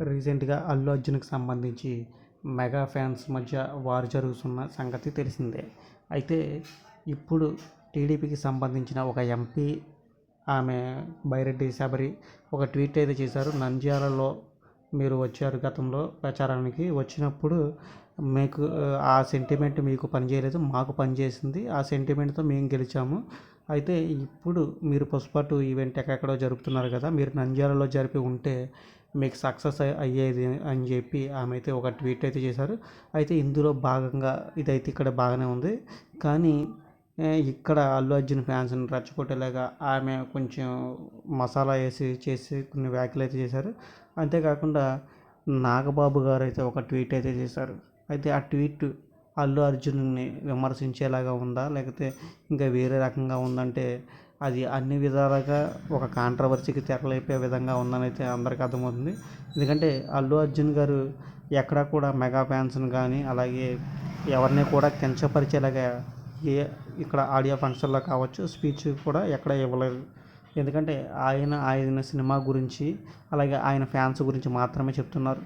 రీసెంట్గా అల్లు అర్జున్కి సంబంధించి మెగా ఫ్యాన్స్ మధ్య వారు జరుగుతున్న సంగతి తెలిసిందే. అయితే ఇప్పుడు టీడీపీకి సంబంధించిన ఒక ఎంపీ ఆమె బైరెడ్డి శబరి ఒక ట్వీట్ అయితే చేశారు. నంద్యాలలో మీరు వచ్చారు గతంలో ప్రచారానికి వచ్చినప్పుడు మీకు ఆ సెంటిమెంట్ మీకు పనిచేయలేదు మాకు పనిచేసింది ఆ సెంటిమెంట్తో మేము గెలిచాము. అయితే ఇప్పుడు మీరు పుష్ప టూ ఈవెంట్ ఎక్కడెక్కడో జరుపుతున్నారు కదా మీరు నంద్యాలలో జరిపి ఉంటే మీకు సక్సెస్ అయ్యేది అని చెప్పి ఆమె అయితే ఒక ట్వీట్ అయితే చేశారు. అయితే ఇందులో భాగంగా ఇదైతే ఇక్కడ బాగానే ఉంది. కానీ ఇక్కడ అల్లు అర్జున్ ఫ్యాన్స్ని రెచ్చగొట్టేలాగా ఆమె కొంచెం మసాలా వేసి చేసి కొన్ని వ్యాఖ్యలు అయితే చేశారు. అంతేకాకుండా నాగబాబు గారు అయితే ఒక ట్వీట్ అయితే చేశారు. అయితే ఆ ట్వీట్ అల్లు అర్జున్ని విమర్శించేలాగా ఉందా? లేకపోతే ఇంకా వేరే రకంగా ఉందంటే అది అన్ని విధాలుగా ఒక కాంట్రవర్సీకి తెరలేపే విధంగా ఉందని అయితే అందరికీ అర్థమవుతుంది. ఎందుకంటే అల్లు అర్జున్ గారు ఎక్కడా కూడా మెగా ఫ్యాన్స్ని కానీ అలాగే ఎవరిని కూడా కించపరిచేలాగా ఏ ఇక్కడ ఆడియో ఫంక్షన్లో కావచ్చు స్పీచ్ కూడా ఎక్కడ ఇవ్వలేదు. ఎందుకంటే ఆయన ఆయన సినిమా గురించి అలాగే ఆయన ఫ్యాన్స్ గురించి మాత్రమే చెప్తున్నారు.